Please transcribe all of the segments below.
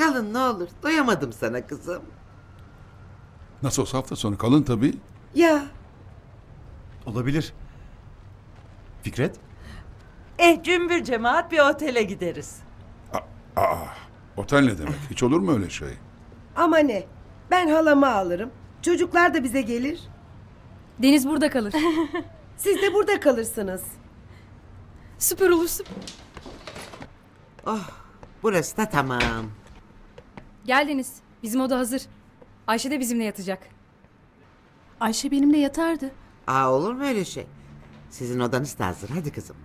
kalın ne olur. Doyamadım sana kızım. Nasıl olsa hafta sonu kalın tabii. Ya Olabilir. Fikret? Eh cümbür cemaat bir otele gideriz. Otel ne demek? Hiç olur mu öyle şey? Ama ne? Ben halamı alırım. Çocuklar da bize gelir. Deniz burada kalır. Siz de burada kalırsınız. Süper olursun. burası da tamam. Gel Deniz. Bizim oda hazır. Ayşe de bizimle yatacak. Ayşe benimle yatardı. Aa olur mu öyle şey? Sizin odanız da hazır. Hadi kızım.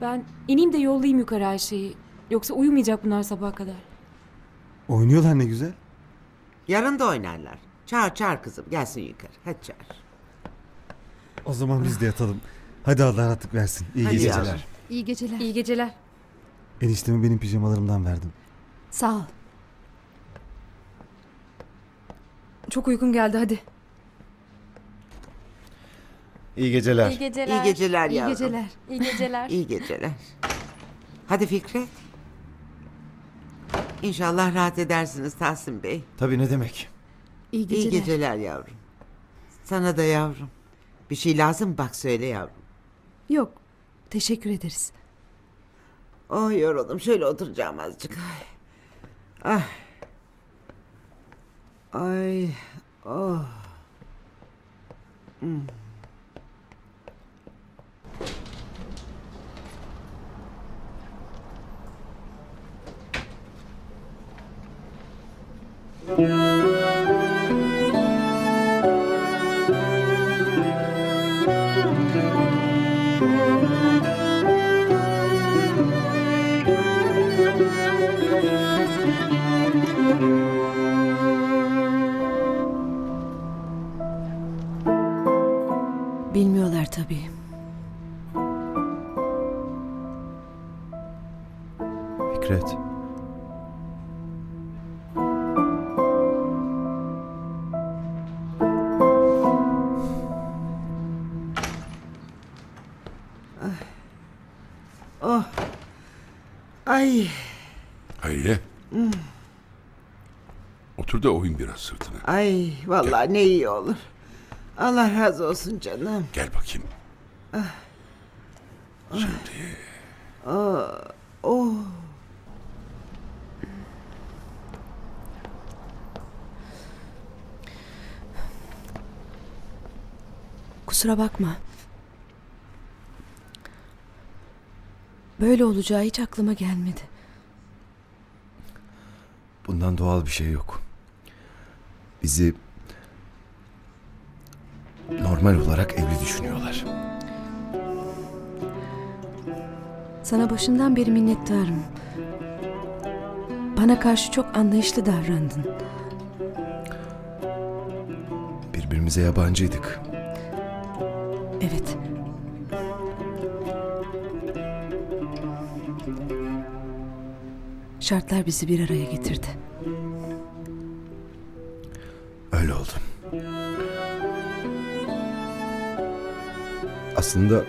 Ben ineyim de yollayayım yukarı Ayşe'yi. Yoksa uyumayacak bunlar sabaha kadar. Oynuyorlar ne güzel. Yarın da oynarlar. Çağır çağır kızım. Gelsin yukarı. Hadi çağır. O zaman biz de yatalım. Hadi Allah rahatlık versin. İyi Hadi geceler. yavrum. İyi geceler. İyi geceler. Enişteme benim pijamalarımdan verdim. Sağ ol. Çok uykum geldi hadi. İyi geceler. İyi geceler. İyi geceler İyi yavrum. geceler. İyi geceler. İyi geceler. Hadi Fikret. İnşallah rahat edersiniz Tahsin Bey. Tabii ne demek. İyi İyi geceler. geceler yavrum. Sana da yavrum. Bir şey lazım bak söyle yavrum. Yok. Teşekkür ederiz. Oh yoruldum. Şöyle oturacağım azıcık. Ay. Ay. Ay. Oh. Bilmiyorlar tabii. Fikret. Ay. Hayriye. Otur da oyun biraz sırtına. Ay. Vallahi ne iyi olur. Allah razı olsun canım. Gel bakayım. Şimdi Oh. Kusura bakma. Böyle olacağı hiç aklıma gelmedi. Bundan doğal bir şey yok. Bizi normal olarak evli düşünüyorlar. Sana başından beri minnettarım. Bana karşı çok anlayışlı davrandın. Birbirimize yabancıydık. Evet. Şartlar bizi bir araya getirdi. Öyle oldu. Aslında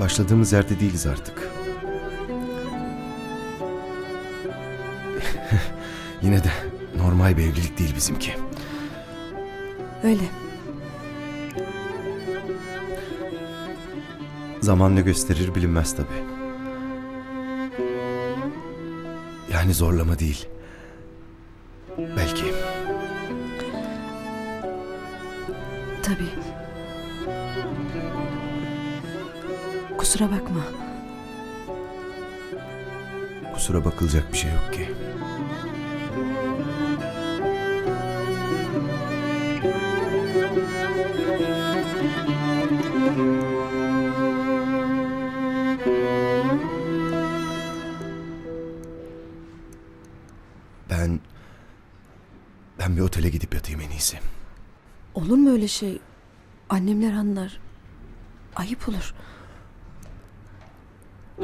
başladığımız yerde değiliz artık. Yine de normal bir evlilik değil bizimki. Öyle. Zaman ne gösterir bilinmez tabi. Yani zorlama değil. Belki. Tabii. Kusura bakma. Kusura bakılacak bir şey yok ki. Ben... Ben bir otele gidip yatayım en iyisi. Olur mu öyle şey? Annemler anlar. Ayıp olur.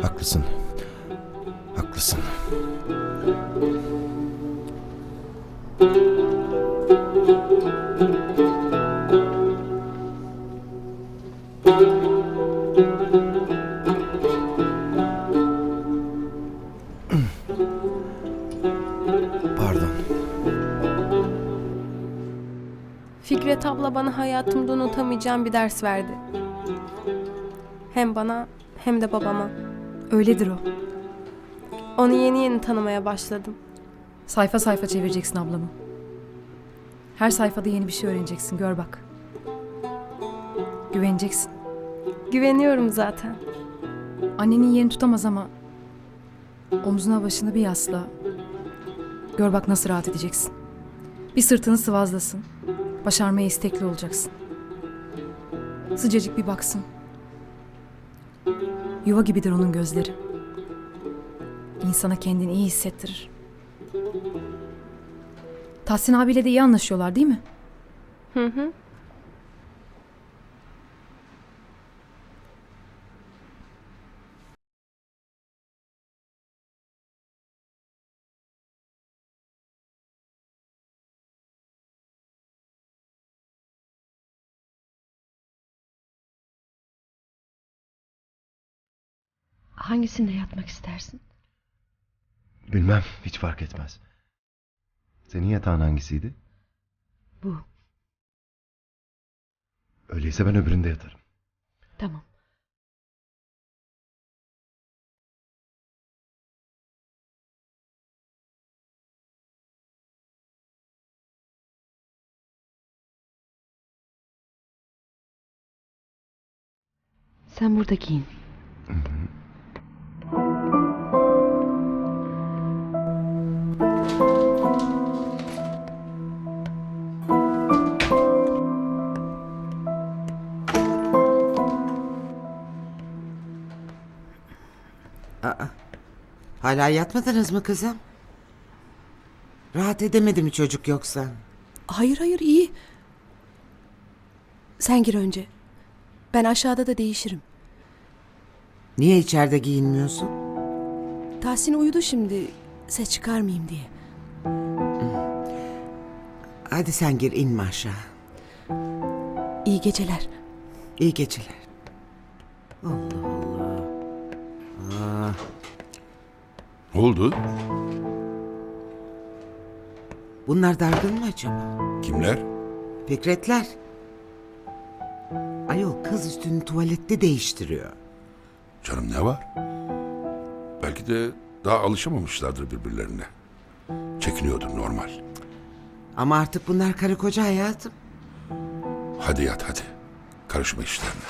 Haklısın. Haklısın. Pardon. Abla bana hayatımda unutamayacağım bir ders verdi. Hem bana hem de babama. Öyledir o. Onu yeni yeni tanımaya başladım. Sayfa sayfa çevireceksin ablamı. Her sayfada yeni bir şey öğreneceksin. Gör bak. Güveneceksin. Güveniyorum zaten. Annenin yerini tutamaz ama omzuna başını bir yasla. Gör bak nasıl rahat edeceksin. Bir sırtını sıvazlasın. Başarmaya istekli olacaksın. Sıcacık bir baksın. Yuva gibidir onun gözleri. İnsana kendini iyi hissettirir. Tahsin abiyle de iyi anlaşıyorlar değil mi? Hı hı. Hangisinde yatmak istersin? Bilmem hiç fark etmez. Senin yatağın hangisiydi? Bu. Öyleyse ben öbüründe yatarım. Tamam. Sen burada giyin. Aa, hala yatmadınız mı kızım? Rahat edemedi mi çocuk yoksa? Hayır hayır iyi. Sen gir önce. Ben aşağıda da değişirim. Niye içeride giyinmiyorsun? Tahsin uyudu şimdi. Ses çıkarmayayım diye. Hadi sen gir inme aşağı. İyi geceler. İyi geceler. Allah Allah. Aa, Ne oldu? bunlar dargın mı acaba? Kimler? Fikretler. Ayol kız üstünü tuvalette değiştiriyor. Canım ne var? Belki de daha alışamamışlardır birbirlerine. Çekiniyordur normal. Ama artık bunlar karı koca hayatım. Hadi yat hadi. Karışma işlerine.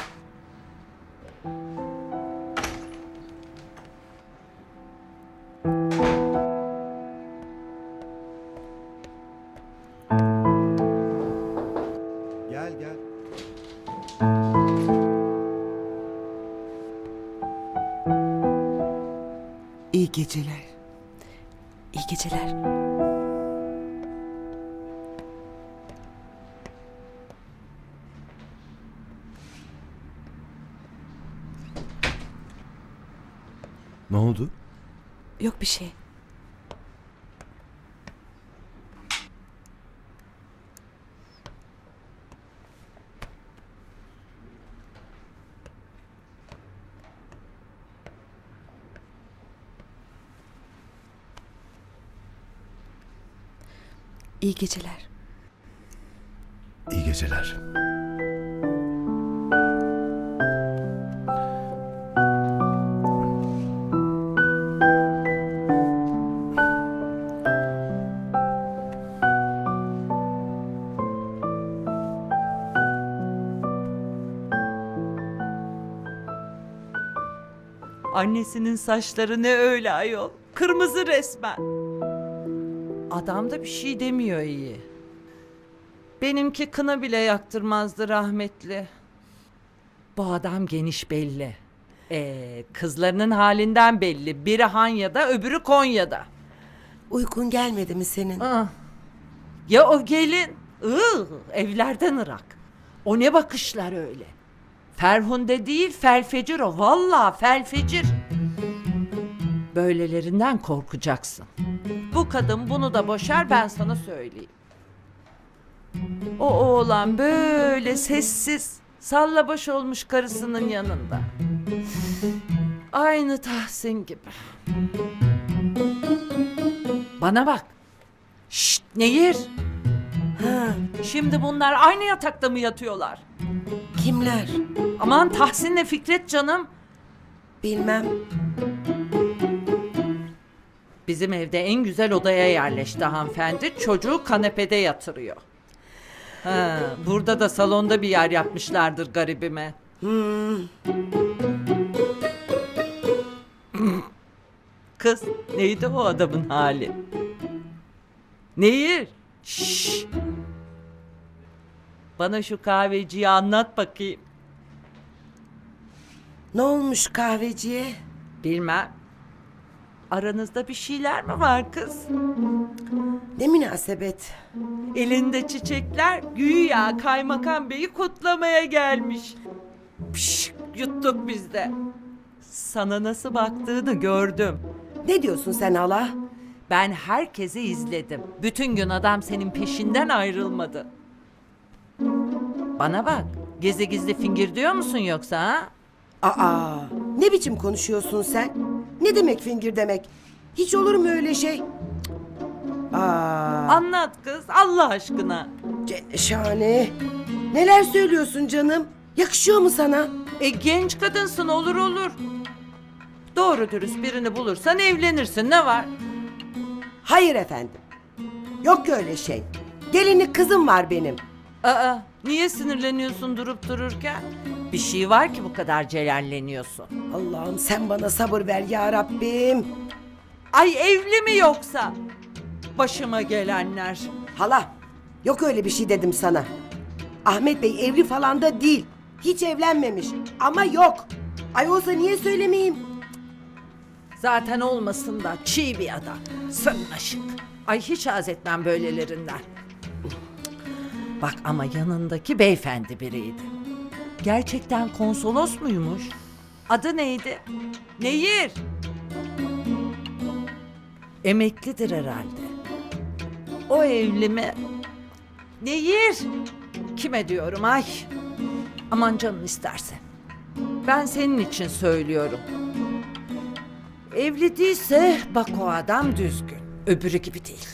İyi geceler. İyi geceler. Ne oldu? Yok bir şey. İyi geceler. İyi geceler. Annesinin saçları ne öyle ayol. Kırmızı resmen. Adam da bir şey demiyor iyi. Benimki kına bile yaktırmazdı rahmetli. Bu adam geniş belli. Ee, kızlarının halinden belli. Biri Hanya'da öbürü Konya'da. Uykun gelmedi mi senin? Ah. Ya o gelin? Iı, evlerden ırak. O ne bakışlar öyle? Ferhunde değil felfecir o. Vallahi felfecir. Böylelerinden korkacaksın. Bu kadın bunu da boşar ben sana söyleyeyim. O oğlan böyle sessiz, sallabaş olmuş karısının yanında. Aynı Tahsin gibi. Bana bak. Şşt Nehir. Ha, Şimdi bunlar aynı yatakta mı yatıyorlar? kimler? Aman Tahsin'le Fikret canım. Bilmem. Bizim evde en güzel odaya yerleşti hanımefendi. Çocuğu kanepede yatırıyor. Ha, burada da salonda bir yer yapmışlardır garibime. Kız neydi o adamın hali? Nehir. Şşş. Bana şu kahveciyi anlat bakayım. Ne olmuş kahveciye? Bilmem. Aranızda bir şeyler mi var kız? Ne münasebet. Elinde çiçekler güya kaymakam beyi kutlamaya gelmiş. Pişt, yuttuk biz de. Sana nasıl baktığını gördüm. Ne diyorsun sen hala? Ben herkesi izledim. Bütün gün adam senin peşinden ayrılmadı. Bana bak. Gizli gizli fingir diyor musun yoksa ha? Aa, ne biçim konuşuyorsun sen? Ne demek fingir demek? Hiç olur mu öyle şey? Aa, Anlat kız Allah aşkına. ce- şahane. Neler söylüyorsun canım? Yakışıyor mu sana? E genç kadınsın olur olur. Doğru dürüst birini bulursan evlenirsin ne var? Hayır efendim. Yok öyle şey. Gelinlik kızım var benim. Aa, niye sinirleniyorsun durup dururken? Bir şey var ki bu kadar celalleniyorsun. Allah'ım sen bana sabır ver ya Rabbim. Ay evli mi yoksa? Başıma gelenler. Hala, yok öyle bir şey dedim sana. Ahmet Bey evli falan da değil. Hiç evlenmemiş. Ama yok. Ay olsa niye söylemeyeyim? Zaten olmasın da çiğ bir adam. Sırnaşık. Ay hiç haz etmem böylelerinden. Bak ama yanındaki beyefendi biriydi. Gerçekten konsolos muymuş? Adı neydi? Nehir. Emeklidir herhalde. O evli mi? Nehir. Kime diyorum ay? Aman canın isterse. Ben senin için söylüyorum. Evli değilse bak o adam düzgün. Öbürü gibi değil.